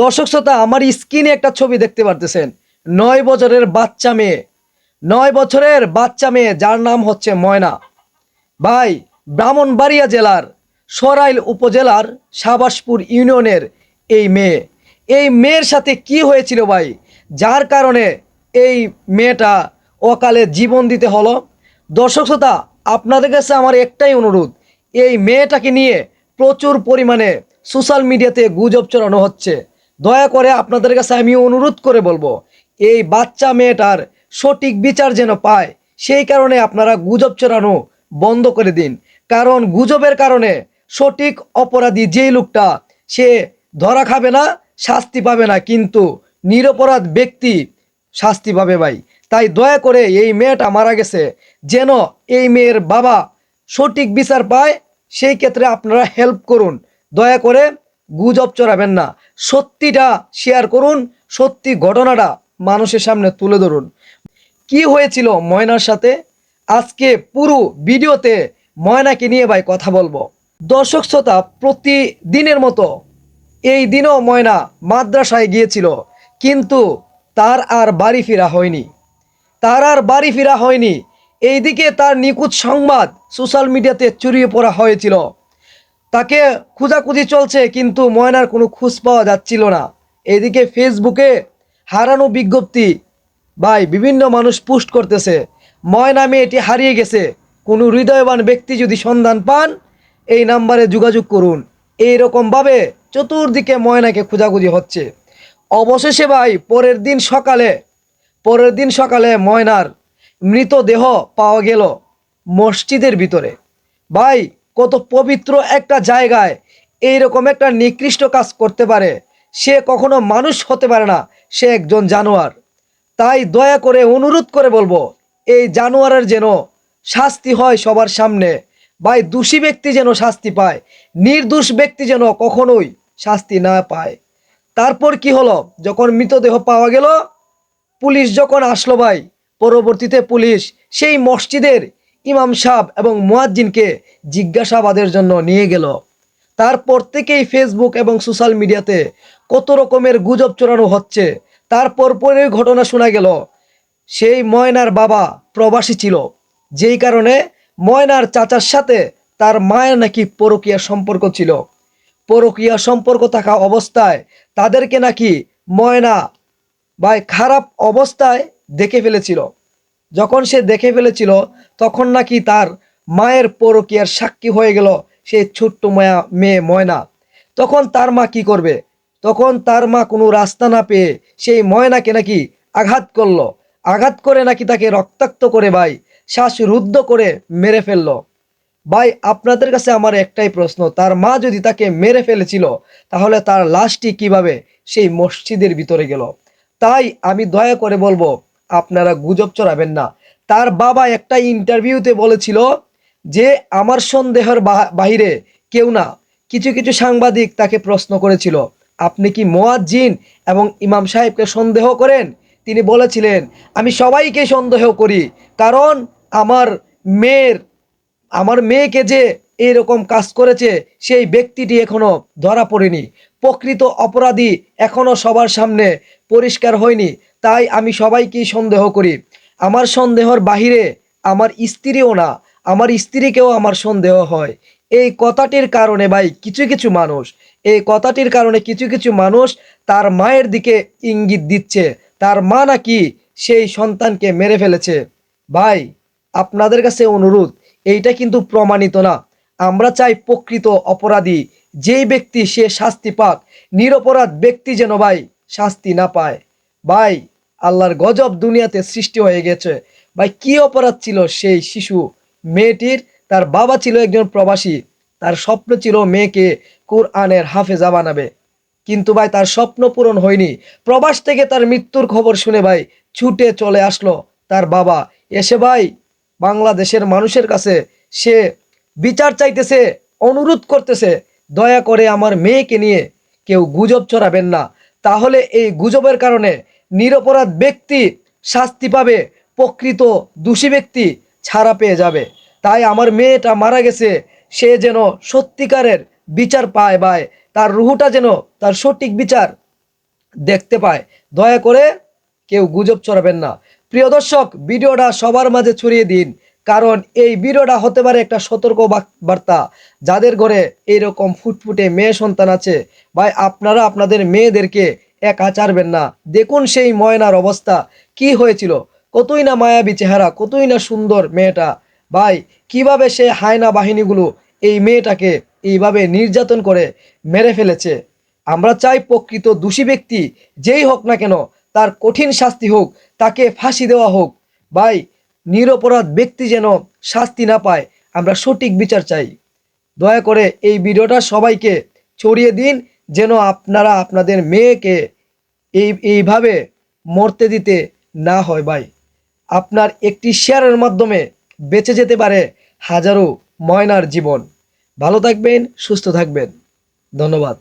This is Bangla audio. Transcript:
দর্শক শ্রোতা, আমার স্ক্রিনে একটা ছবি দেখতে পারতেছেন। নয় বছরের বাচ্চা মেয়ে। নয় বছরের বাচ্চা মেয়ে, যার নাম হচ্ছে ময়না। ভাই, ব্রাহ্মণবাড়িয়া জেলার, সরাইল উপজেলার, সাবাসপুর ইউনিয়নের এই মেয়ে। এই মেয়ের সাথে কি হয়েছিল ভাই? যার কারণে এই মেয়েটা অকালে জীবন দিতে হলো? দর্শক শ্রোতা, আপনাদের কাছে আমার একটাই অনুরোধ, এই মেয়েটাকে নিয়ে প্রচুর পরিমাণে সোশ্যাল মিডিয়াতে গুজব চড়ানো হচ্ছে। দয়া করে আপনাদের কাছে আমি অনুরোধ করে বলব, এই বাচ্চা মেয়েটার সঠিক বিচার যেন পায়, সেই কারণে আপনারা গুজব চড়ানো বন্ধ করে দিন। কারণ গুজবের কারণে সঠিক অপরাধী যেই লোকটা, সে ধরা খাবে না, শাস্তি পাবে না, কিন্তু নিরপরাধ ব্যক্তি শাস্তি পাবে ভাই। তাই দয়া করে এই মেয়েটা মারা গেছে, যেন এই মেয়ের বাবা সঠিক বিচার পায়, সেই ক্ষেত্রে আপনারা হেল্প করুন। দয়া করে গুজব চড়াবেন না। সত্যিটা শেয়ার করুন, সত্যি ঘটনাটা মানুষের সামনে তুলে ধরুন। কি হয়েছিল ময়নার সাথে? আজকে পুরো ভিডিওতে ময়নাকে নিয়ে ভাই কথা বলব। দর্শক শ্রোতা, প্রতিদিনের মতো এই দিনও ময়না মাদ্রাসায় গিয়েছিল, কিন্তু তার আর বাড়ি ফেরা হয়নি। তার আর বাড়ি ফেরা হয়নি। এইদিকে তার নিখুঁত সংবাদ সোশ্যাল মিডিয়াতে চুরিয়ে পড়া হয়েছিল। তাকে খোঁজাখুঁজি চলছে, কিন্তু ময়নার কোনো খোঁজ পাওয়া যাচ্ছিল না। এদিকে ফেসবুকে হারানো বিজ্ঞপ্তি, ভাই, বিভিন্ন মানুষ পোস্ট করতেছে, ময়না মেয়েটি হারিয়ে গেছে। কোনো হৃদয়বান ব্যক্তি যদি সন্ধান পান, এই নাম্বারে যোগাযোগ করুন। এই রকমভাবে চতুর্দিকে ময়নাকে খোঁজাখুঁজি হচ্ছে। অবশেষে, ভাই, পরের দিন সকালে, পরের দিন সকালে ময়নার মৃতদেহ পাওয়া গেল মসজিদের ভিতরে। ভাই কত পবিত্র একটা জায়গায় এইরকম একটা নিকৃষ্ট কাজ করতে পারে। সে কখনো মানুষ হতে পারে না, সে একজন জানোয়ার। তাই দয়া করে, অনুরোধ করে বলব, এই জানোয়ারের যেন শাস্তি হয় সবার সামনে। ভাই, দোষী ব্যক্তি যেন শাস্তি পায়, নির্দোষ ব্যক্তি যেন কখনোই শাস্তি না পায়। তারপর কি হলো? যখন মৃতদেহ পাওয়া গেল, পুলিশ যখন আসলো ভাই, পরবর্তীতে পুলিশ সেই মসজিদের ইমাম সাহ এবং মুয়াজ্জিনকে জিজ্ঞাসাবাদের জন্য নিয়ে গেল। তারপর থেকেই ফেসবুক এবং সোশ্যাল মিডিয়াতে কত রকমের গুজব চড়ানো হচ্ছে। তারপর পরে ঘটনা শোনা গেল। সেই ময়নার বাবা প্রবাসী ছিল। যেই কারণে ময়নার চাচার সাথে তার মায়ের নাকি পরকীয়া সম্পর্ক ছিল। পরকীয়া সম্পর্ক থাকা অবস্থায় তাদেরকে নাকি ময়না বা খারাপ অবস্থায় দেখে ফেলেছিল। যখন সে দেখে ফেলেছিল, তখন নাকি তার মায়ের পরকীয়ার সাক্ষী হয়ে গেল সেই ছোট্ট মায়া মেয়ে ময়না। তখন তার মা কি করবে? তখন তার মা কোনো রাস্তা না পেয়ে সেই ময়নাকে নাকি আঘাত করল। আঘাত করে নাকি তাকে রক্তাক্ত করে ভাই শ্বাস রুদ্ধ করে মেরে ফেলল। ভাই, আপনাদের কাছে আমার একটাই প্রশ্ন, তার মা যদি তাকে মেরে ফেলেছিল, তাহলে তার লাশটি কীভাবে সেই মসজিদের ভিতরে গেল? তাই আমি দয়া করে বলব আপনারা গুজব চড়াবেন না। তার বাবা একটা ইন্টারভিউতে বলেছিল যে, আমার সন্দেহের বাহিরে কেউ না। কিছু কিছু সাংবাদিক তাকে প্রশ্ন করেছিল, আপনি কি মোয়াজ্জিন এবং ইমাম সাহেবকে সন্দেহ করেন? তিনি বলেছিলেন, আমি সবাইকে সন্দেহ করি, কারণ আমার মেয়ের, আমার মেয়েকে যে এরকম কাজ করেছে, সেই ব্যক্তিটি এখনও ধরা পড়েনি। প্রকৃত অপরাধী এখনও সবার সামনে পরিষ্কার হয়নি। তাই আমি সবাইকেই সন্দেহ করি। আমার সন্দেহর বাহিরে আমার স্ত্রীও না, আমার স্ত্রীকেও আমার সন্দেহ হয়। এই কথাটির কারণে ভাই কিছু কিছু মানুষ, এই কথাটির কারণে কিছু কিছু মানুষ তার মায়ের দিকে ইঙ্গিত দিচ্ছে। তার মা নাকি সেই সন্তানকে মেরে ফেলেছে। ভাই, আপনাদের কাছে অনুরোধ, এইটা কিন্তু প্রমাণিত না। আমরা চাই প্রকৃত অপরাধী, যেই ব্যক্তি সে শাস্তি পাক, নিরপরাধ ব্যক্তি যেন ভাই শাস্তি না পায়। ভাই আল্লাহর গজব দুনিয়াতে সৃষ্টি হয়ে গেছে। ভাই, কি অপরাধ ছিল সেই শিশু মেয়েটির? তার বাবা ছিল একজন প্রবাসী। তার স্বপ্ন ছিল মেয়েকে কোরআনের হাফেজা বানাবে। কিন্তু ভাই, তার স্বপ্ন পূরণ হয়নি। প্রবাস থেকে তার মৃত্যুর খবর শুনে ভাই ছুটে চলে আসলো তার বাবা। এসে ভাই, বাংলাদেশের মানুষের কাছে সে বিচার চাইতেছে, অনুরোধ করতেছে, দয়া করে আমার মেয়েকে নিয়ে কেউ গুজব ছড়াবেন না। তাহলে এই গুজবের কারণে নিরপরাধ ব্যক্তি শাস্তি পাবে, প্রকৃত দোষী ব্যক্তি ছাড়া পেয়ে যাবে। তাই আমার মেয়েটা মারা গেছে, সে যেন সত্যিকারের বিচার পায় ভাই, তার রুহুটা যেন তার সঠিক বিচার দেখতে পায়। দয়া করে কেউ গুজব ছড়াবেন না। প্রিয় দর্শক, ভিডিওটা সবার মাঝে ছড়িয়ে দিন, কারণ এই ভিডিওটা হতে পারে একটা সতর্ক বার্তা। যাদের ঘরে এইরকম ফুটফুটে মেয়ে সন্তান আছে, ভাই, আপনারা আপনাদের মেয়েদেরকে একা চারবেন না। দেখুন সেই ময়নার অবস্থা। কি হয়েছিল? কতই না মায়াবী চেহারা, কতই না সুন্দর মেয়েটা। ভাই, কীভাবে সে হায়না বাহিনীগুলো এই মেয়েটাকে এইভাবে নির্যাতন করে মেরে ফেলেছে? আমরা চাই প্রকৃত দোষী ব্যক্তি, যেই হোক না কেন, তার কঠিন শাস্তি হোক, তাকে ফাঁসি দেওয়া হোক। ভাই, নিরপরাধ ব্যক্তি যেন শাস্তি না পায়, আমরা সঠিক বিচার চাই। দয়া করে এই ভিডিওটা সবাইকে ছড়িয়ে দিন, যেন আপনারা আপনাদের মেয়েকে এই, এইভাবে মরতে দিতে না হয় ভাই। আপনার একটি শেয়ারের মাধ্যমে বেঁচে যেতে পারে হাজারো ময়নার জীবন। ভালো থাকবেন, সুস্থ থাকবেন। ধন্যবাদ।